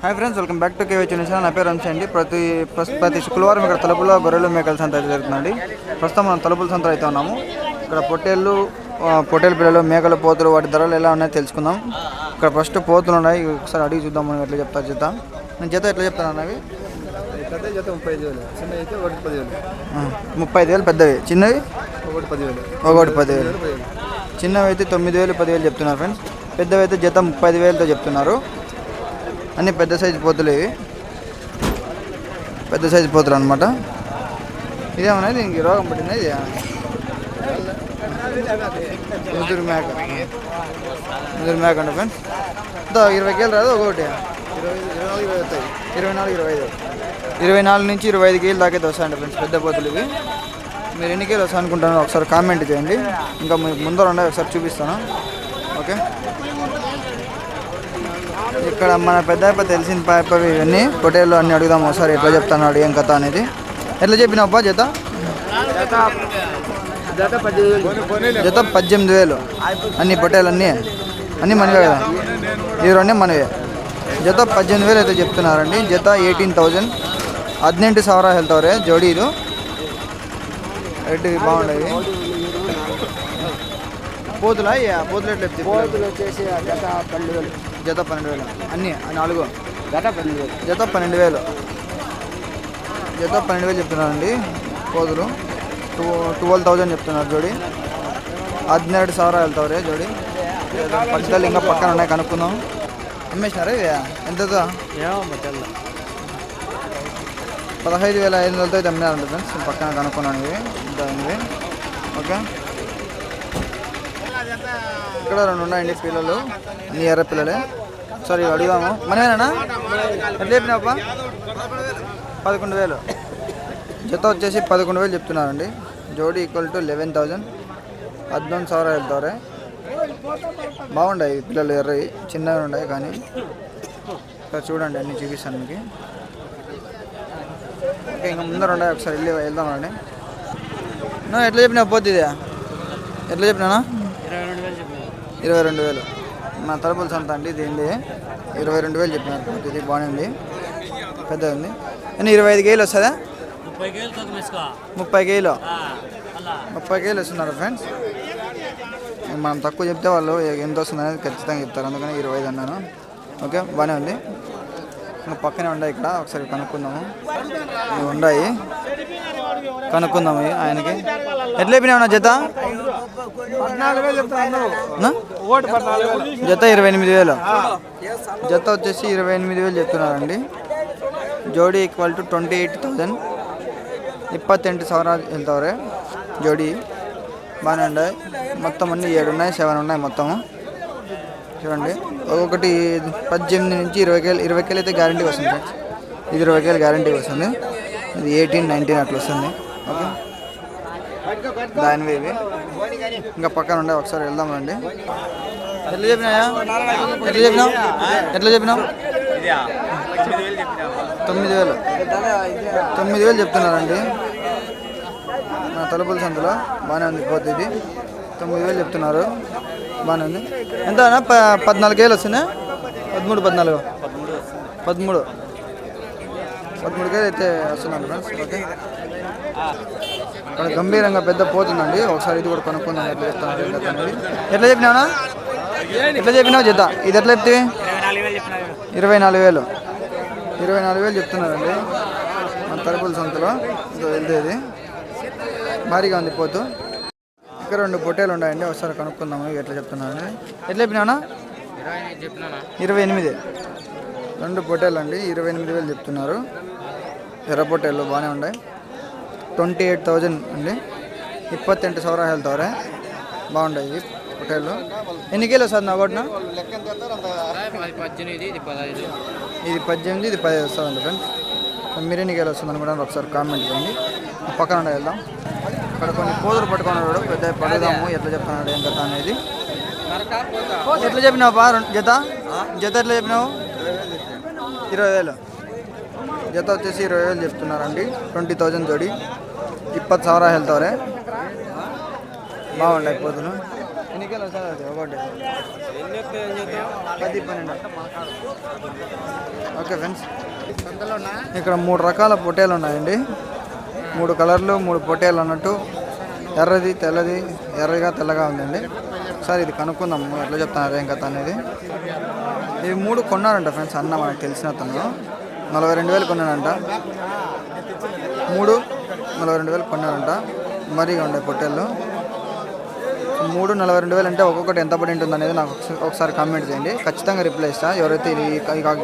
Hi friends welcome back to KV channel. నా పేరు వంశీ అండి. ప్రతి ప్రతి శుక్రవారం ఇక్కడ తలుపులో గొర్రెలు మేకల సంత అయితే జరుగుతుందండి. ప్రస్తుతం మనం తలుపుల సంత అయితే ఉన్నాము. ఇక్కడ పొట్టేళ్ళు పొట్టేలు పిల్లలు మేకలు పోతులు వాటి ధరలు ఎలా ఉన్నాయో తెలుసుకుందాం. ఇక్కడ ఫస్ట్ పోతులు ఉన్నాయి. ఒకసారి అడిగి చూద్దాం మనం ఎట్లా చెప్తారు జత నేను జత ఎట్లా చెప్తాను అన్నవి ముప్పై ఐదు వేలు. పెద్దవి. చిన్నవి? ఒకటి పదివేలు ఒకటి పదివేలు పదివేలు చిన్నవి అయితే తొమ్మిది వేలు పదివేలు చెప్తున్నారు ఫ్రెండ్స్. పెద్దవి అయితే జత ముప్పై ఐదు వేలతో చెప్తున్నారు. అన్ని పెద్ద సైజు పోతులు ఇవి. పెద్ద సైజు పోతులు అనమాట ఇదేమన్నా దీనికి రోగం పట్టింది ఇది? ముదురు మేక. ముదురు మేక అండి ఫ్రెండ్స్. దా ఇరవై కేలు రాదు ఒకటి. ఇరవై ఇరవై నాలుగు ఇరవై నాలుగు ఇరవై ఐదు. ఇరవై నాలుగు నుంచి ఇరవై ఐదు కేలు దాకైతే వస్తాయండి ఫ్రెండ్స్ పెద్ద పోతులు ఇవి. మీరు ఎన్ని కేలు వస్తాయి అనుకుంటాను ఒకసారి కామెంట్ చేయండి. ఇంకా మీకు ముందర ఉన్నాయి ఒకసారి చూపిస్తాను. ఓకే? ఇక్కడ మన పెద్ద అప్ప తెలిసిన పాప ఇవన్నీ పొటేళ్ళు అన్ని అడుగుదాం ఒకసారి ఎట్లా చెప్తాను ఏం కథ అనేది ఎట్లా చెప్పినావా జత జత పద్దెనిమిది వేలు జత పద్దెనిమిది వేలు అన్ని పొటేలు అన్నీ అన్నీ మనవే కదా ఈ రెండే మనవే జత పద్దెనిమిది వేలు అయితే చెప్తున్నారండి జత ఎయిటీన్ థౌజండ్ ಹದಿನೆಂಟು ಸಾವಿರ ಹೇಳ್ತವ್ರೆ ಜೋಡಿ ಇದು రేటు బాగుండేవి పోతులా ఏ పోతులు ఎట్లా చెప్తే కోతులు వచ్చేసి ఆ జత పన్నెండు వేలు జత పన్నెండు వేలు. అన్నీ నాలుగు. జత పన్నెండు వేలు. జత పన్నెండు వేలు. జత పన్నెండు వేలు చెప్తున్నారండి కోతులు. టూ ట్వెల్వ్ థౌజండ్ చెప్తున్నారు జోడి. ಹದಿನೆರಡು ಸಾವಿರ ಹೇಳ್ತಾವ್ರಿ ಜೋಡಿ ಪಕ್ಕದಲ್ಲಿ ಹಿಂಗೆ ಪಕ್ಕ ನೋಡಕ್ಕೆ ಅನುಕೂಲ ಅಮ್ಮೇಶ್ನಾರ ಇದೆ ఎంత పదహైదు వేల ఐదు వందలతో అయితే అమ్మినారండి ఫ్రెండ్స్. పక్కన కనుక్కున్నాను ఇవి. ఇంత ఓకే. ఇక్కడ రెండు ఉన్నాయండి పిల్లలు. నీ ఎర్ర పిల్లలే. సారీ అడిగాము మనమేనా ఎట్లా చెప్పినావు పదకొండు వేలు. జత వచ్చేసి పదకొండు వేలు చెప్తున్నారండి. జోడీ ఈక్వల్ టు లెవెన్ థౌజండ్ పద్నాలుగు సవర వెళ్తారే బాగుండాయి పిల్లలు ఎర్రవి. చిన్నగా ఉన్నాయి కానీ. ఇక్కడ చూడండి అన్ని చూపిస్తాను మీకు ఓకే ఇంకా ముందర ఉన్నాయి. ఒకసారి వెళ్ళి వెళ్దామండి నువ్వు ఎట్లా చెప్పినా పోతుంది ఎట్లా చెప్పినా ఇరవై రెండు వేలు. నా తలుపుల సంత అండి ఇది ఏంటి ఇరవై రెండు వేలు చెప్పినారు. ఇది బాగానే ఉంది. పెద్దది ఉంది. కానీ ఇరవై ఐదు కేజీలు వస్తుందా? ముప్పై వేసుకో ముప్పై కేజీలు వస్తున్నారు ఫ్రెండ్స్. మనం తక్కువ చెప్తే వాళ్ళు ఎంత వస్తుంది అనేది ఖచ్చితంగా చెప్తారు. అందుకని ఇరవై ఐదు అన్నాను. ఓకే బాగానే ఉంది. ఇంకా పక్కనే ఉన్నాయి ఇక్కడ. ఒకసారి కనుక్కుందాము. ఇవి ఉన్నాయి. కనుక్కుందాం ఆయనకి. ఎట్లా అయిపోయినా జత? జత ఇరవై ఎనిమిది వేలు. జత వచ్చేసి ఇరవై ఎనిమిది వేలు చెప్తున్నారండి. జోడీ equal to twenty eight thousand ఇప్పత్తెంటు సవరా వెళ్తావరే జోడీ బాగానే ఉన్నాయి. మొత్తం అన్నీ ఏడు ఉన్నాయి సెవెన్ ఉన్నాయి మొత్తము. చూడండి. ఒక్కొక్కటి పద్దెనిమిది నుంచి ఇరవై కేలు ఇరవై కేలు అయితే గ్యారంటీ వస్తుంది ఇది ఇరవై కేలు గ్యారంటీ వస్తుంది. ఇది ఎయిటీన్ నైన్టీన్ అట్లా వస్తుంది. దానివి ఇవి. ఇంకా పక్కన ఉండే ఒకసారి వెళ్దాం రండి. ఎట్లా చెప్పినాయా? ఎట్లా చెప్పినావు? ఎట్లా చెప్పినావు? తొమ్మిది వేలు. తొమ్మిది వేలు చెప్తున్నారండి. నా తలుపుల సంతలో బాగానే ఉంది పోతే ఇది. తొమ్మిది వేలు చెప్తున్నారు. బాగానే ఉంది. ఎంత అన్న? ప పద్నాలుగు వేలు వస్తున్నాయి పదమూడు పద్నాలుగు. పదమూడు పదమూడు. కేలు అయితే వస్తున్నాను ఫ్రెండ్స్. ఓకే. ఇక్కడ గంభీరంగా పెద్ద పోతుందండి ఒకసారి ఇది కూడా కొనుక్కుందాం. ఎట్లా చెప్తాను ఎట్లా చెప్పినావునా? ఎట్లా చెప్పినావు జత ఇది ఎట్లా చెప్తే? ఇరవై నాలుగు వేలు ఇరవై నాలుగు వేలు చెప్తున్నారండి మన తరుపుల సంతలో. ఇదో వెళ్తేది భారీగా ఉంది పోతు. ఇక్కడ రెండు పొట్టేలు ఉన్నాయండి. ఒకసారి కనుక్కుందాము. ఎట్లా చెప్తున్నాను ఎట్లా చెప్పినావునా? చెప్పినా ఇరవై ఎనిమిది. రెండు పొట్టేలు అండి ఇరవై ఎనిమిది వేలు చెప్తున్నారు. ఎర్ర పొట్టేలు బాగానే ఉన్నాయి. ట్వంటీ ఎయిట్ థౌజండ్ అండి. ಇಪ್ಪತ್ತೆಂಟು ಸಾವಿರ ಹೇಳ್ತವ್ರೆ బాగుంటాయి హోటల్లో ఎన్ని కిలో సార్ నా ఒకటిన ఇది పద్దెనిమిది ఇది పదిహేను వస్తుందండి ఫ్రెండ్ మీరు ఎన్ని కిలో వస్తుంది అనుకుంటాను ఒకసారి కామెంట్ చేయండి. పక్కన వెళ్దాం. అక్కడ కొన్ని కోదులు పట్టుకున్నాడు పెద్ద పడదాము ఎట్లా చెప్తున్నాడు ఏం కథ అనేది. ఎట్లా చెప్పినావు బా జత? జత ఎట్లా చెప్పినావు? ఇరవై వేలు. జత వచ్చేసి ఇరవై వేలు చెప్తున్నారండి. ట్వంటీ థౌజండ్ తోడి ಇಪ್ಪತ್ತು ಸಾವಿರ ಹೇಳ್ತವ್ರೆ బాగున్నాయి పొద్దున ఎన్ని కిలో ఒకటి పది పన్నెండు. ఓకే ఫ్రెండ్స్ ఇక్కడ మూడు రకాల పొట్టేలు ఉన్నాయండి. మూడు కలర్లు మూడు పొట్టేలు అన్నట్టు. ఎర్రది తెల్లది ఎర్రగా తెల్లగా ఉందండి. సార్ ఇది కనుక్కుందాం. ఎట్లా చెప్తున్నారు ఏం కథ అనేది? ఇవి మూడు కొన్నారంట ఫ్రెండ్స్ అన్న మనకు తెలిసిన అతను నలభై రెండు వేలు కొన్నానంట మూడు నలభై రెండు వేలు కొన్నారంట. మరీగా ఉండే పొట్టేళ్ళు మూడు నలభై రెండు వేలు అంటే ఒక్కొక్కటి ఎంత పడి ఉంటుంది అనేది నాకు ఒకసారి కామెంట్ చేయండి. ఖచ్చితంగా రిప్లై ఇస్తా. ఎవరైతే ఈ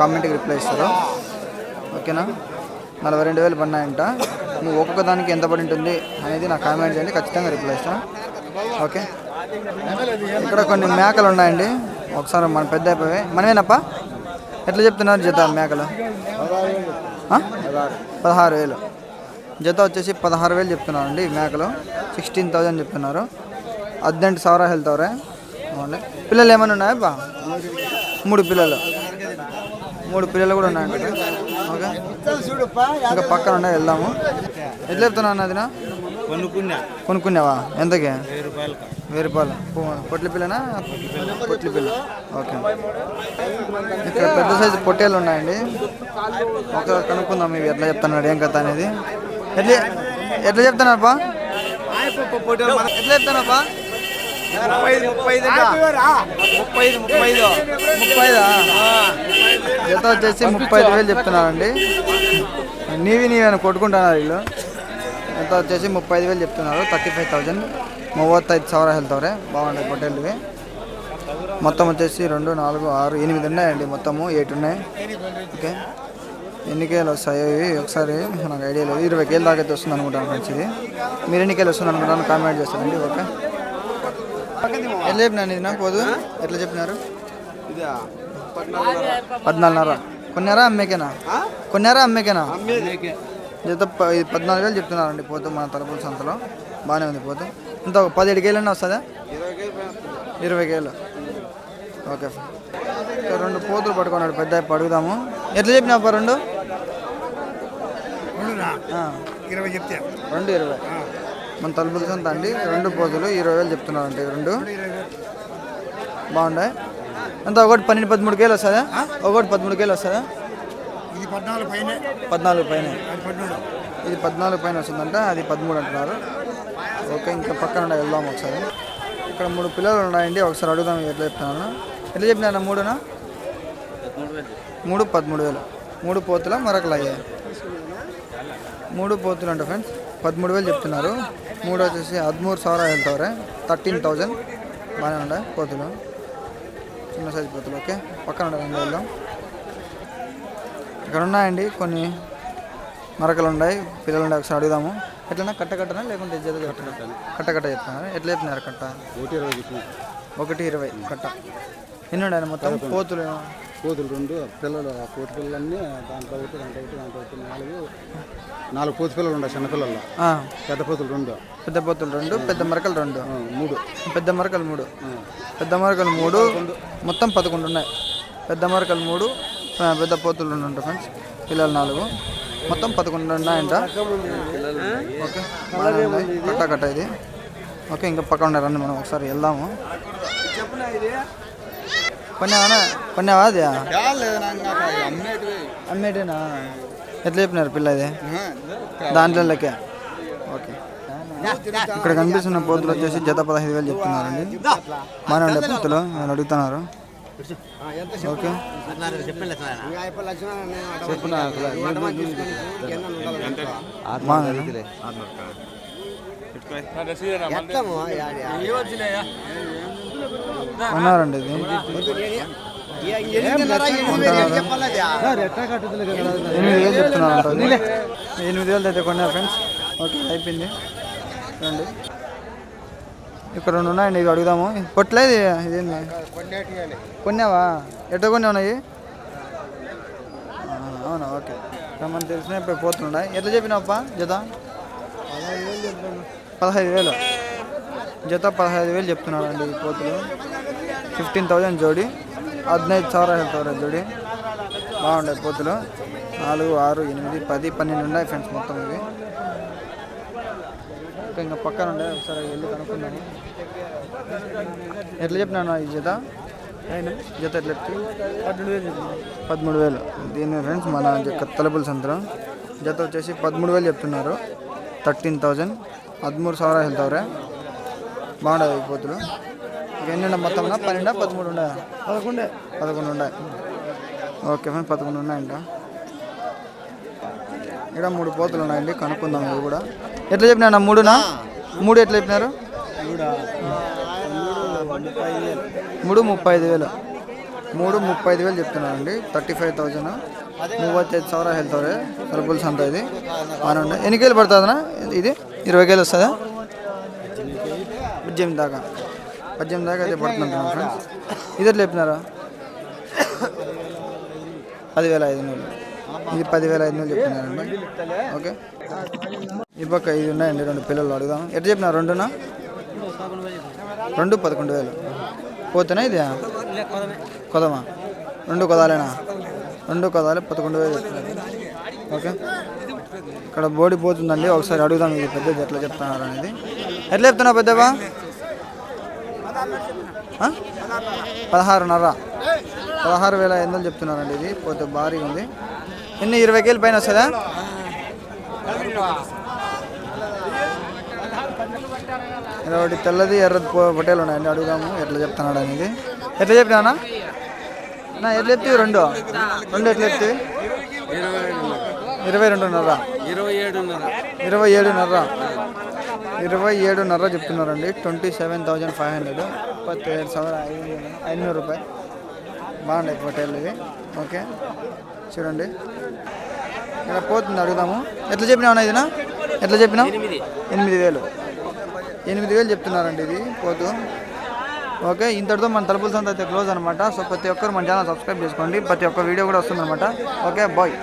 కామెంట్కి రిప్లై ఇస్తారో. ఓకేనా? నలభై రెండు వేలు పన్నాయంట నువ్వు ఒక్కొక్క దానికి ఎంత పడి ఉంటుంది అనేది నాకు కామెంట్ చేయండి. ఖచ్చితంగా రిప్లై ఇస్తా. ఓకే? ఇక్కడ కొన్ని మేకలు ఉన్నాయండి. ఒకసారి మన పెద్ద అయిపోయి మనమేనప్ప? ఎట్లా చెప్తున్నారు జత మేకలు? పదహారు వేలు. జత వచ్చేసి పదహారు వేలు చెప్తున్నారు అండి మేకలు. సిక్స్టీన్ థౌజండ్ చెప్తున్నారు. హద్నెంటు సవర అవరే. అవునండి. పిల్లలు ఏమైనా ఉన్నాయా బా మూడు పిల్లలు. మూడు పిల్లలు కూడా ఉన్నాయండి ఓకే. ఇంకా పక్కన ఉన్నాయి వెళ్దాము. ఎట్లా చెప్తున్నా అది కొనుక్కున్నా. కొనుక్కున్నావా? ఎంతకే? వెయ్యి రూపాయలు. పొట్లి పిల్లనా? పొట్లి పిల్ల. ఓకే. ఇక్కడ పెద్ద సైజు పొట్టేలు ఉన్నాయండి. ఒక కనుక్కుందాం ఇవి ఎట్లా చెప్తున్నాడు ఏం కథ అనేది. ఎట్లా ఎట్లా చెప్తానప్పా ఎట్లా చెప్తానప్పా ముప్పై ఐదు ముప్పై ఐదు ముప్పై ఐదు వచ్చేసి ముప్పై ఐదు వేలు చెప్తున్నారండి. నీవి నీవేనా కొట్టుకుంటున్నారు వీళ్ళు? ఎంత వచ్చేసి ముప్పై ఐదు వేలు చెప్తున్నారు. Thirty five thousand. మూవత్తైదు సవర ಹೇಳ್ತವ್ರೆ బాగుంటాయి పొట్టేళ్ళవి. మొత్తం వచ్చేసి రెండు నాలుగు ఆరు ఎనిమిది ఉన్నాయండి మొత్తము. ఎయిట్ ఉన్నాయి ఓకే. ఎన్ని కేలు వస్తాయి? ఇవి ఒకసారి నాకు ఐడియా లేదు. ఇరవై కేలు దాకా అయితే వస్తుంది అనుకుంటాను ఫ్రెండ్స్ ఇది. మీరు ఎన్ని కేలు వస్తుంది అనుకుంటాను కామెంట్ చేస్తారండి ఓకే ఎట్లా చెప్పినాను ఇది నాకు పోదు? ఎట్లా చెప్పినారు? పద్నాలుగున్నర. కొన్నారా అమ్మేకేనా? కొన్నారా అమ్మేకేనా? జత ఇది పద్నాలుగు వేలు చెప్తున్నారండి పోతు మన తలపుల సంతలో. బాగానే ఉంది పోతు. ఇంత ఒక పదిహేడు కేలన్నా వస్తుందా? ఇరవై కేలు ఓకే. రెండు పోతులు పట్టుకున్నాడు పెద్ద అడుగుదాము. ఎట్లా చెప్పినావు రెండు? ఇరవై చెప్తే. రెండు ఇరవై. మన తలుపుల సంత అండి రెండు పోతులు ఇరవై వేలు చెప్తున్నారండి ఈ రెండు. బాగున్నాయి. ఎంత ఒకటి పన్నెండు పదమూడు కేలు వస్తుందా? ఒకటి పదమూడు కేలు వస్తుందా? ఇది పద్నాలుగు పైన. పద్నాలుగు పైన. ఇది పద్నాలుగు పైన వస్తుందంట అది పదమూడు అంటున్నారు. ఓకే ఇంకా పక్కన వెళ్దాం ఒకసారి. ఇక్కడ మూడు పిల్లలు ఉన్నాయండి ఒకసారి అడుగుదాం ఎట్లా చెప్తున్నాను. ఎట్లా చెప్పినా మూడునా? మూడు పదమూడు వేలు. మూడు పోతుల మరొకలు అయ్యాయి. మూడు పోతులు అంట ఫ్రెండ్స్ పదమూడు వేలు చెప్తున్నారు. మూడు వచ్చేసి హద్మూరు సారా వెళ్తావరే. Thirteen thousand. బాగానే ఉండే పోతులు? చిన్న సైజు పోతులు ఓకే పక్కన ఉండే రెండు వెళ్దాం ఇక్కడ ఉన్నాయండి కొన్ని మరకలు ఉన్నాయి. పిల్లలు ఉండే ఒకసారి అడుగుదాము. ఎట్లన్నా కట్ట కట్టనా లేకుంటే జత కట్ట? కట్ట చెప్తున్నారు? ఎట్లా చెప్తున్నారు కట్ట? ఒకటి ఇరవై ఒకటి ఇరవై కట్ట. ఎన్ని ఉన్నాయి మొత్తం? పోతులు కోతులు రెండు పిల్లలు ఆ కోతి పిల్లలన్నీ దాంట్లో ఒకటి దాంట్లో ఒకటి దాంట్లో ఒకటి నాలుగు నాలుగు కోతి పిల్లలు ఉన్నాయి చిన్న పిల్లలు ఆ, పెద్ద కోతులు రెండు. పెద్ద పోతులు రెండు పెద్ద మరకలు రెండు. మూడు. పెద్ద మరకలు మూడు. పెద్ద మరకలు మూడు మొత్తం పదకొండు ఉన్నాయి. పెద్ద మరకలు మూడు పెద్ద పోతులు రెండు ఉంటాయి ఫ్రెండ్స్ పిల్లలు నాలుగు. మొత్తం పదకొండు ఉన్నాయంట. ఓకే. కట్ట కట్ట ఇది. ఓకే ఇంకా పక్కన ఉన్నాయి రండి మనం ఒకసారి వెళ్దాము. కొన్నావా కొన్నావా అది? అమ్మేటేనా ఎట్లా చెప్పినారు పిల్ల దాంట్లో లెక్క ఓకే. ఇక్కడ కనిపిస్తున్న పోతులు వచ్చేసి జత పదహైదు వేలు చెప్తున్నారండి. ఉండే పోతులు నేను అడుగుతున్నారు. ఓకే. బాగుంది ఉన్నారండి ఇది. ఎనిమిది వేలు చెప్తున్నారు ఎనిమిది వేలు అయితే కొన్నారు ఫ్రెండ్స్. ఓకే అయిపోయింది. రండి ఇక్కడ రెండు ఉన్నాయండి ఇవి అడుగుదాము. పొట్లేదు ఇదేంది? కొన్నావా? ఎట్ట కొన్ని ఉన్నాయి అవునా ఓకే. మనకు తెలిసిన ఇప్పుడు పోతున్నాయి ఎట్లా చెప్పినావప్ప జత? పదహైదు వేలు జత పదహైదు వేలు చెప్తున్నాడు అండి పోతులు. ఫిఫ్టీన్ థౌజండ్ జోడి హద్నైదు ಸಾವಿರ ಹೇಳ್ತಾವ್ರೆ జోడి. బాగుండే పోతులు. నాలుగు ఆరు ఎనిమిది పది పన్నెండు ఉన్నాయి ఫ్రెండ్స్ మొత్తం ఇవి. ఇంకా పక్కన ఉండే ఒకసారి వెళ్ళి కనుక్కున్నాను ఎట్లా చెప్పినాను ఈ జత? జత ఎట్లా పదమూడు వేలు దీని ఫ్రెండ్స్ మన తలపుల సంతరం జత వచ్చేసి పదమూడు వేలు చెప్తున్నారు. Thirteen thousand. పదమూడు ಸಾವಿರ తవరే ಮಾಡೋ పోతులు. ఎన్ని మొత్తం పన్నెండు? పదమూడు ఉన్నాయా? పదకొండే. పదకొండు ఉన్నాయి. ఓకే ఫ్రెండ్ పదకొండు ఉన్నాయంట. ఇక్కడ మూడు పోతులు ఉన్నాయండి కనుక్కుందాం ఇవి కూడా. ఎట్లా చెప్పినా మూడునా? మూడు ఎట్లా చెప్పినారు? మూడు ముప్పై ఐదు వేలు. మూడు ముప్పై ఐదు వేలు చెప్తున్నానండి థర్టీ ఫైవ్ థౌజండ్. మూవత్తైదు సవరా హెల్త్ సరుకులు సంత ఇది. అవునండి ఎన్ని కేలు పడుతుందనా ఇది ఇరవై కేలు వస్తుందా? ఉజ్జయం దాకా. పద్దెనిమిది దాకా అయితే పడుతుంది ఫ్రెండ్స్. ఇది ఎట్లా చెప్పినారా? పదివేల ఐదు వందలు ఇది పదివేల ఐదు వందలు చెప్తున్నారండి ఓకే. ఈ పక్క ఇది ఉన్నాయండి రెండు పిల్లలు అడుగుదాం. ఎట్లా చెప్పినా రెండునా? రెండు పదకొండు వేలు. పోతేనా ఇది? కొదమా? రెండు కొదాలేనా? రెండు కొదాలే పదకొండు వేలు చెప్తున్నారు ఓకే. ఇక్కడ బోడి పోతుందండి. ఒకసారి అడుగుదాం ఇది పెద్దది ఎట్లా చెప్తున్నారు అనేది. ఎట్లా చెప్తున్నావు పెద్దవా? పదహారున్నర. పదహారు వేల ఐదు వందలు చెప్తున్నారండి ఇది. పోతే భారీగా ఉంది. ఎన్ని? ఇరవై కేలు పైన వస్తుందా? ఒకటి తెల్లది ఎర్రది పో- పొట్టేలు ఉన్నాయండి. అడుగుదాము ఎట్లా చెప్తున్నాడు అనేది. ఎట్లా చెప్పినానా నా ఎట్లా చెప్తే రెండు? రెండు ఎట్లా చెప్తే? ఇరవై రెండున్నర. ఇరవై ఏడున్నర. ఇరవై ఏడున్నర. ఇరవై ఏడున్నర చెప్తున్నారండి. Twenty seven thousand five hundred. ముప్పై ఏడు సవర ఐదున్నూరు రూపాయలు. బాగున్నాయి హోటల్ ఇవి ఓకే. చూడండి. ఇక్కడ పోతుంది అడుగుదాము. ఎట్లా చెప్పినావు ఇదినా? ఎట్లా చెప్పినావు? ఎనిమిది. వేలు. ఎనిమిది వేలు చెప్తున్నారండి ఇది. పోతు. ఓకే. ఇంతటితో మన తలుపుల సంత అయితే క్లోజ్ అనమాట సో ప్రతి ఒక్కరు మన ఛానల్ సబ్స్క్రైబ్ చేసుకోండి. ప్రతి ఒక్క వీడియో కూడా వస్తుందన్నమాట. ఓకే. బాయ్.